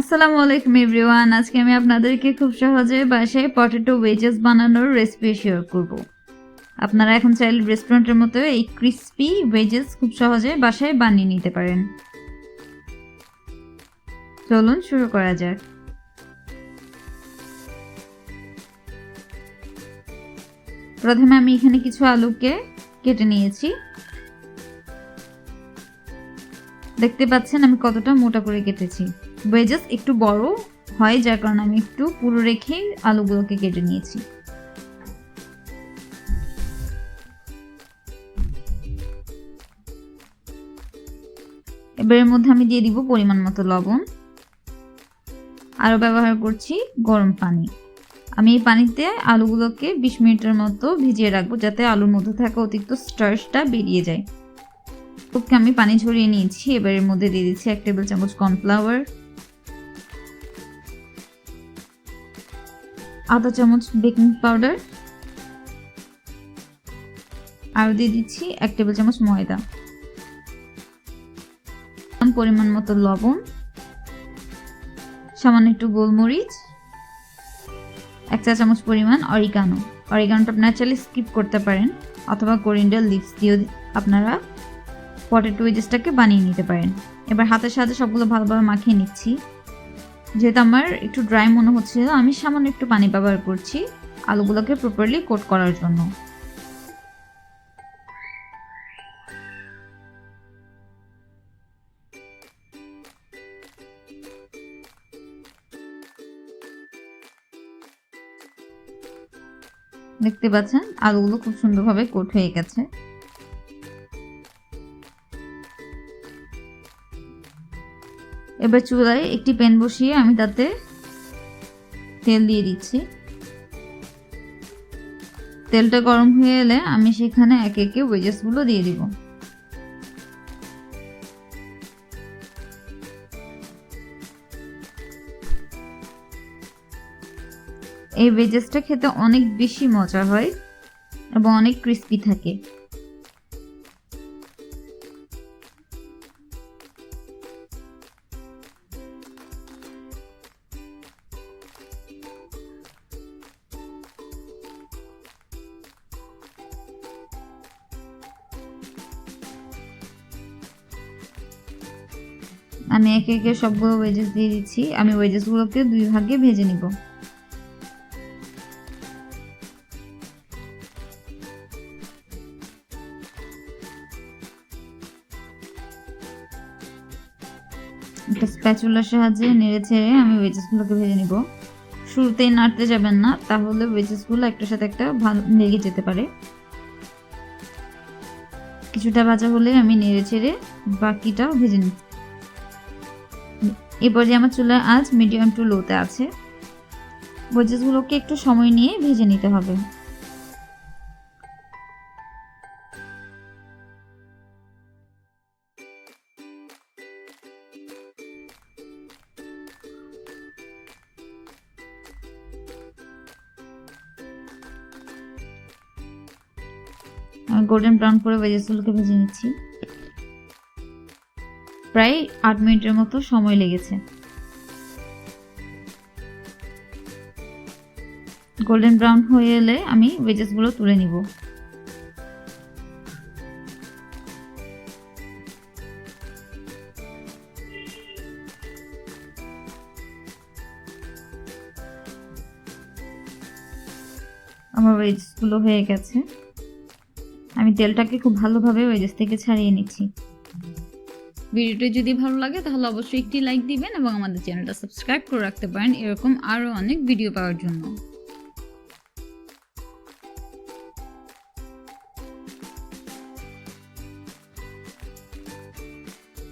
আসসালামু আলাইকুম এভরিওয়ান। আজকে আমি আপনাদেরকে খুব সহজে বাসায় পটেটো ওয়েজেস বানানোর রেসিপি শেয়ার করব। আপনারা এখন চাইলে রেস্টুরেন্টের মতো এই ক্রিস্পি ওয়েজেস খুব সহজে বাসায় বানিয়ে নিতে পারেন। চলুন শুরু করা যাক। প্রথমে আমি এখানে কিছু আলুকে কেটে নিয়েছি। দেখতে পাচ্ছেন আমি কতটা মোটা করে কেটেছি। ওয়েজেস একটু বড় হয়, যার কারণে আমি একটু পুরো রেখে আলুগুলোকে কেটে নিয়েছি। এবার এর মধ্যে আমি দিয়ে দিব পরিমাণ মতো লবণ। আরও ব্যবহার করছি গরম পানি। আমি এই পানিতে আলুগুলোকে বিশ মিনিটের মতো ভিজিয়ে রাখব, যাতে আলুর মধ্যে থাকা অতিরিক্ত স্টার্চটা বেরিয়ে যায়। ওকে, আমি পানি ঝরিয়ে নিয়েছি। এবার এর মধ্যে দিয়ে দিচ্ছি এক টেবিল চামচ কর্নফ্লাওয়ার। আধা চামচ বেকিং পাউডার। আর দিয়ে দিচ্ছি এক টেবিল চামচ ময়দা। পরিমাণ মতো লবণ। সামান্য একটু গোলমরিচ। এক চা চামচ পরিমাণ অরিগানো। অরিগানোটা চাইলে স্কিপ করতে পারেন অথবা কোরিন্ডার লিভস দিয়েও আপনারা পটেটো ওয়েজেসটাকে বানিয়ে নিতে পারেন। এবার হাতের সাহায্যে সবগুলো ভালোভাবে মাখিয়ে নিচ্ছি। যেহেতু আমার একটু ড্রাই মনে হচ্ছিল আমি সামান্য একটু পানি ব্যবহার করছি আলুগুলোকে প্রপারলি কোট করার জন্য। দেখতে পাচ্ছেন, আলুগুলো খুব সুন্দরভাবে কোট হয়ে গেছে। এবার চুলায় একটি প্যান বসিয়ে আমি তাতে তেল দিয়ে দিচ্ছি। তেলটা গরম হয়ে এলে আমি সেখানে একে একে ওয়েজেসগুলো দিয়ে দিব। এই ভেজেসটা খেতে অনেক বেশি মজা হয় এবং অনেক ক্রিস্পি থাকে। আমি একে একে সবগুলো ওয়েজেস দিয়ে দিচ্ছি। আমি ওয়েজেসগুলোকে দুই ভাগে ভেজে নিব। একটা স্প্যাচুলার সাহায্যে নেড়ে ছেড়ে আমি ওয়েজেসগুলোকে ভেজে নিব। শুরুতেই নাড়তে যাবেন না, তাহলে ওয়েজেসগুলো একটার সাথে একটা ভালো লেগে যেতে পারে। কিছুটা ভাজা হলে আমি নেড়ে ছেড়ে বাকিটাও ভেজে নিচ্ছি। এ পর্যায়ে আমার চুলা আজ মিডিয়াম টু লোতে আছে। ওয়েজেসগুলোকে একটু সময় নিয়ে ভেজে নিতে হবে। গোল্ডেন ব্রাউন করে ভেজেসগুলোকে ভেজে নিচ্ছি। প্রায় আট মিনিটের মতো সময় লেগেছে। গোল্ডেন ব্রাউন হয়ে এলে আমি ভেজেসগুলো তুলে নিব। আমার ভেজেসগুলো হয়ে গেছে। আমি তেলটাকে খুব ভালোভাবে ওয়েজেস থেকে ছাড়িয়ে নিচ্ছি। ভিডিওটি যদি ভালো লাগে, তাহলে অবশ্যই একটি লাইক দিবেন এবং আমাদের চ্যানেলটা সাবস্ক্রাইব করে রাখতে পারেন। এরকম আরও অনেক ভিডিও পাওয়ার জন্য।